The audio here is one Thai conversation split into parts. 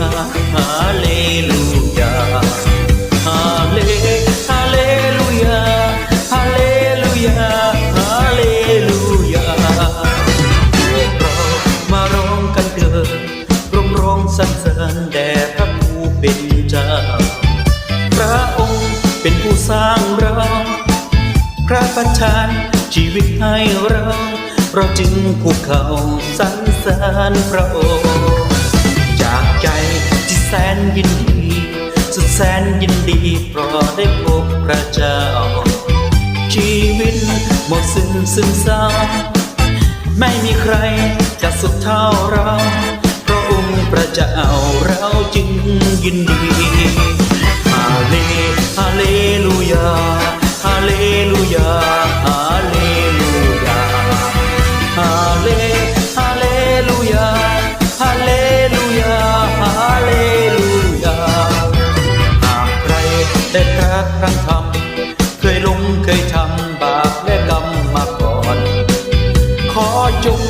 ฮาเลลูยาฮาเลฮาเลลูยาฮาเลลูยาฮาเลลูยาพวกเรามาร้องกันเถิดร้องร้องสรรสริแด่พระผู้เป็นเจ้า พระอเป็นผู้สร้างเรา พระประทานชีวิตให้เรา เราจึงคุกเขาสรรสริพระองค์ ยินดี สุดแสนยินดีเพราะได้พบพระเจ้า ชีวิตหมดสิ้นซึมเศร้าไม่มีใครจะสุดเท่าเรา เพราะองค์พระเจ้าเราจึงยินดี ระพระธรรมเคยลงเคยทำบาปและกรรมมาก่อน ขอจง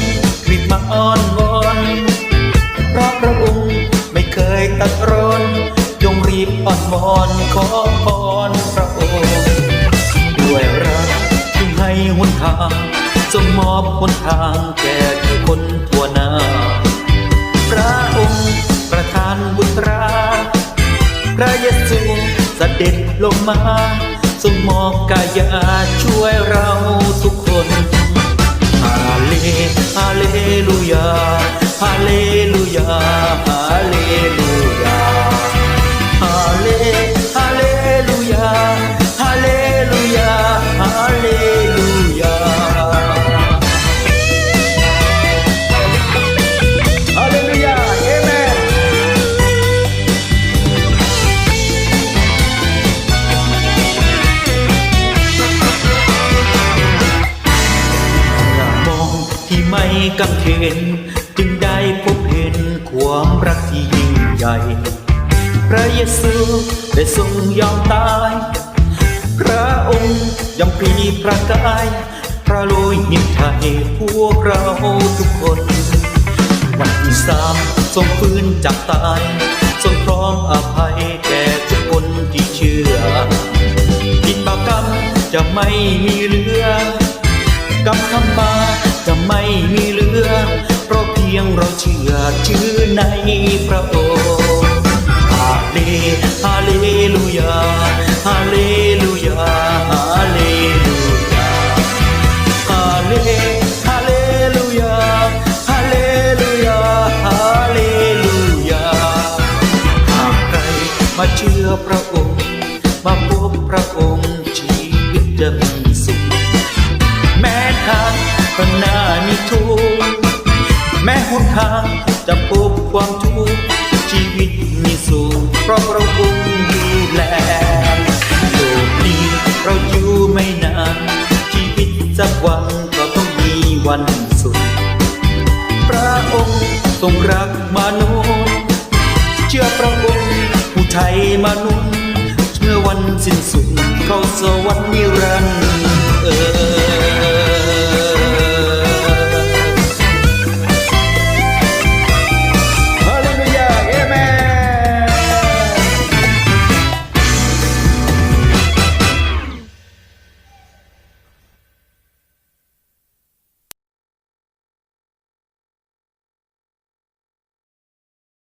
รีบมาอ้อนวอนเพราะพระองค์ไม่เคยตัดรอนจงรีบอ้อนวอนขอพรพระองค์ด้วยรักที่ให้หนทางทรงมอบหนทางแก่ทุกคนทั่วหน้าพระองค์ประทานบุตราพระเยซู เสด็จลงมาทรงมอบกายาช่วยเราทุกคนฮาเลฮาเลลูยาฮาเลลูยาฮาเลลู กังเขนจึงได้พบเห็นความรักที่ยิ่งใหญ่ พระเยซูได้ทรงยอมตาย พระองค์ยอมพลีพระกาย พระโลหิตไทยพวกเราทุกคน วันที่สามทรงฟื้นจากตาย ทรงพร้อมอภัยแก่ทุกคนที่เชื่อผิดบาปกรรมจะไม่มีเหลือกรรมทำมาจะไม่มี เราเชื่อชื่อในพระองค์ฮาเลฮาเลลูยาฮาเลลูยาฮาเลลูยาฮาเลฮาเลลูยาฮาเลลูยาฮาเลลูยาหากใครมาเชื่อพระองค์มาพบพระองค์ชีวิตจะมี ทางจะพบความทุกข์ชีวิตมีสุขเพราะพระองค์ดูแลโลกนี้เราอยู่ไม่นาน ชีวิตสักวันก็ต้องมีวันสุด พระองค์ทรงรักมนุษย์เชื่อพระองค์ผู้ไทยมนุษย์เมื่อวันสิ้นสุดเข้าสวรรค์นิ